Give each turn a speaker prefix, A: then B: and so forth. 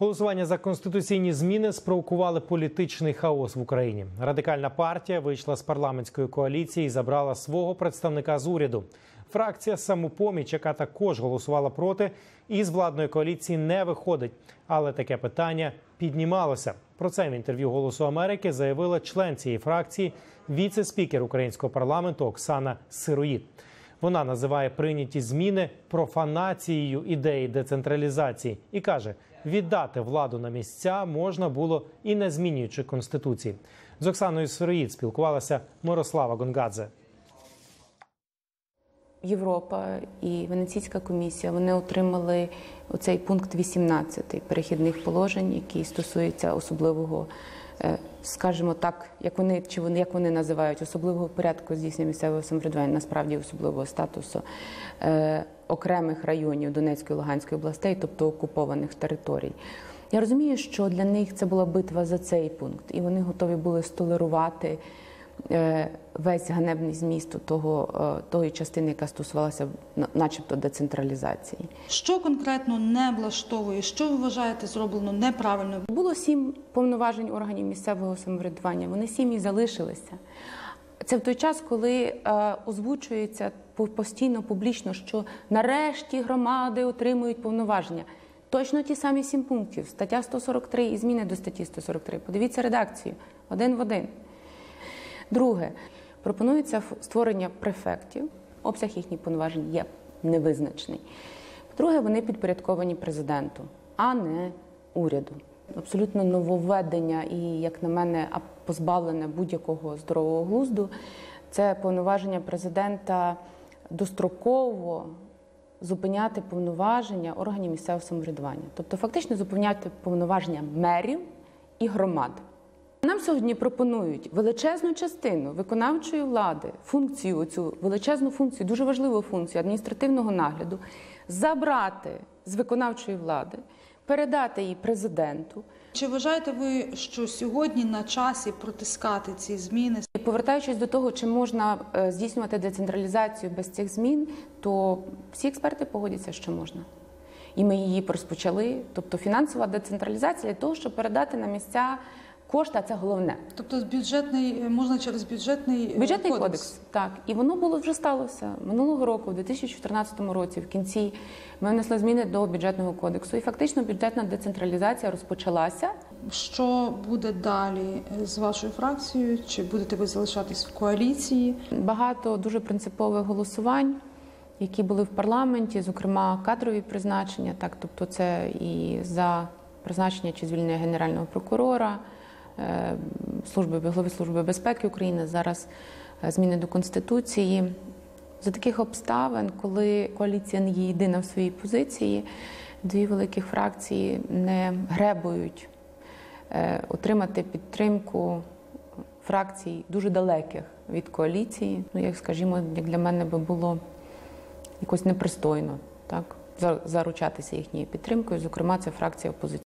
A: Голосування за конституційні зміни спровокували політичний хаос в Україні. Радикальна партія вийшла з парламентської коаліції і забрала свого представника з уряду. Фракція самопоміч, яка також голосувала проти, із владної коаліції не виходить. Але таке питання піднімалося. Про це в інтерв'ю Голосу Америки заявила член цієї фракції, віце-спікер українського парламенту Оксана Сироїд. Вона називає прийняті зміни профанацією ідеї децентралізації і каже, віддати владу на місця можна було і не змінюючи конституції. З Оксаною Сироїд спілкувалася Мирослава Гонгадзе.
B: Європа і Венеційська комісія вони отримали оцей пункт 18 перехідних положень, який стосується особливого, скажімо так, як вони чи вони як вони називають особливого порядку здійснення місцевого самоврядування, насправді особливого статусу е, окремих районів Донецької та Луганської областей, тобто окупованих територій. Я розумію, що для них це була битва за цей пункт, і вони готові були столерувати е, весь ганебний зміст того, е, тої частини, яка стосувалася начебто децентралізації.
C: Що конкретно не влаштовує? Що ви вважаєте зроблено неправильно?
B: Було сім повноважень органів місцевого самоврядування. Вони сім і залишилися. Це в той час, коли е, озвучується постійно публічно, що нарешті громади отримують повноваження. Точно ті самі сім пунктів. Стаття 143 і зміни до статті 143. Подивіться редакцію один в один. Друге, пропонується створення префектів. Обсяг їхніх повноважень є невизначений. По-друге, вони підпорядковані президенту, а не уряду. Абсолютно нововведення і, як на мене, позбавлене будь-якого здорового глузду. Це повноваження президента достроково зупиняти повноваження органів місцевого самоврядування, тобто фактично зупиняти повноваження мерів і громад. Нам сьогодні пропонують величезну частину виконавчої влади, функцію цю величезну функцію, дуже важливу функцію адміністративного нагляду, забрати з виконавчої влади, передати її президенту.
C: Чи вважаєте ви, що сьогодні на часі протискати ці зміни?
B: І повертаючись до того, чи можна е, здійснювати децентралізацію без цих змін, то всі експерти погодяться, що можна. І ми її розпочали. Тобто фінансова децентралізація для того, щоб передати на місця кошти, а це головне.
C: Тобто бюджетний можна через бюджетний е,
B: Бюджетний кодекс. так, і воно було вже сталося минулого року, в 2014 році. В кінці ми внесли зміни до бюджетного кодексу, і фактично бюджетна децентралізація розпочалася.
C: Що буде далі з вашою фракцією? Чи будете ви залишатись в коаліції?
B: Багато дуже принципових голосувань, які були в парламенті, зокрема кадрові призначення. Так, тобто, це і за призначення чи звільнення генерального прокурора, е, служби голови служби безпеки України. Зараз е, зміни до конституції. За таких обставин, коли коаліція не є єдина в своїй позиції, дві великих фракції не гребують е, отримати підтримку фракцій дуже далеких від коаліції. Ну, як скажімо, як для мене би було якось непристойно так за- заручатися їхньою підтримкою. Зокрема, це фракція опозиційна.